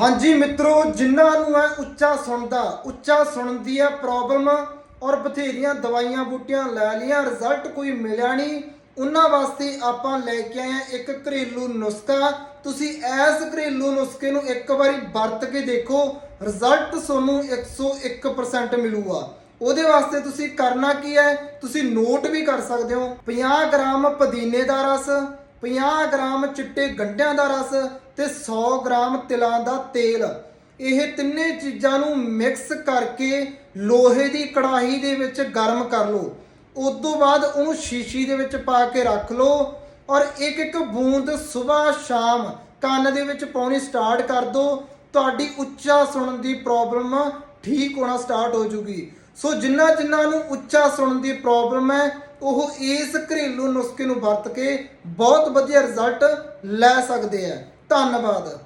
ਹਾਂਜੀ ਮਿੱਤਰੋ, ਜਿਨ੍ਹਾਂ ਨੂੰ ਹੈ ਉੱਚਾ ਸੁਣਦਾ, ਉੱਚਾ ਸੁਣਦੀ ਹੈ ਪ੍ਰੋਬਲਮ ਔਰ ਬਥੇਰੀਆਂ ਦਵਾਈਆਂ ਬੂਟੀਆਂ ਲੈ ਲੀਆਂ ਰਿਜ਼ਲਟ ਕੋਈ ਮਿਲਿਆ ਨਹੀਂ। ਉਹਨਾਂ ਵਾਸਤੇ ਆਪਾਂ ਲੈ ਕੇ ਆਏ ਹਾਂ ਇੱਕ ਘਰੇਲੂ ਨੁਸਖਾ। ਤੁਸੀਂ ਇਸ ਘਰੇਲੂ ਨੁਸਖੇ ਨੂੰ ਇੱਕ ਵਾਰੀ ਵਰਤ ਕੇ ਦੇਖੋ ਰਿਜ਼ਲਟ ਤੁਹਾਨੂੰ 101% ਮਿਲੂਗਾ। ਉਹਦੇ ਵਾਸਤੇ ਤੁਸੀਂ ਕਰਨਾ ਕੀ ਹੈ? ਤੁਸੀਂ ਨੋਟ ਵੀ ਕਰ ਸਕਦੇ ਹੋ 50 ਗ੍ਰਾਮ ਪੁਦੀਨੇ ਦਾ ਰਸ 50 ਗ੍ਰਾਮ ਚਿੱਟੇ ਗੰਢਿਆਂ ਦਾ ਰਸ ਤੇ 100 ਗ੍ਰਾਮ ਤਿਲਾਂ ਦਾ ਤੇਲ। ਇਹ ਤਿੰਨੇ ਚੀਜ਼ਾਂ ਨੂੰ ਮਿਕਸ ਕਰਕੇ ਲੋਹੇ ਦੀ ਕੜਾਹੀ ਦੇ ਵਿੱਚ ਗਰਮ ਕਰ ਲਓ। ਉਸ ਤੋਂ ਬਾਅਦ ਉਹਨੂੰ ਸ਼ੀਸ਼ੀ ਦੇ ਵਿੱਚ ਪਾ ਕੇ ਰੱਖ ਲਓ ਔਰ ਇੱਕ ਇੱਕ ਬੂੰਦ ਸਵੇਰ ਸ਼ਾਮ ਕੰਨ ਦੇ ਵਿੱਚ ਪਾਉਣੀ ਸਟਾਰਟ ਕਰ ਦਿਓ ਤੁਹਾਡੀ ਉੱਚਾ ਸੁਣਨ ਦੀ ਪ੍ਰੋਬਲਮ ਠੀਕ ਹੋਣਾ ਸਟਾਰਟ ਹੋ ਜੂਗੀ। ਸੋ ਜਿਨ੍ਹਾਂ ਜਿਨ੍ਹਾਂ ਨੂੰ ਉੱਚਾ ਸੁਣਨ ਦੀ ਪ੍ਰੋਬਲਮ ਹੈ ਉਹ ਇਸ ਘਰੇਲੂ ਨੁਸਖੇ ਨੂੰ ਵਰਤ ਕੇ ਬਹੁਤ ਵਧੀਆ ਰਿਜ਼ਲਟ ਲੈ ਸਕਦੇ ਆ। ਧੰਨਵਾਦ।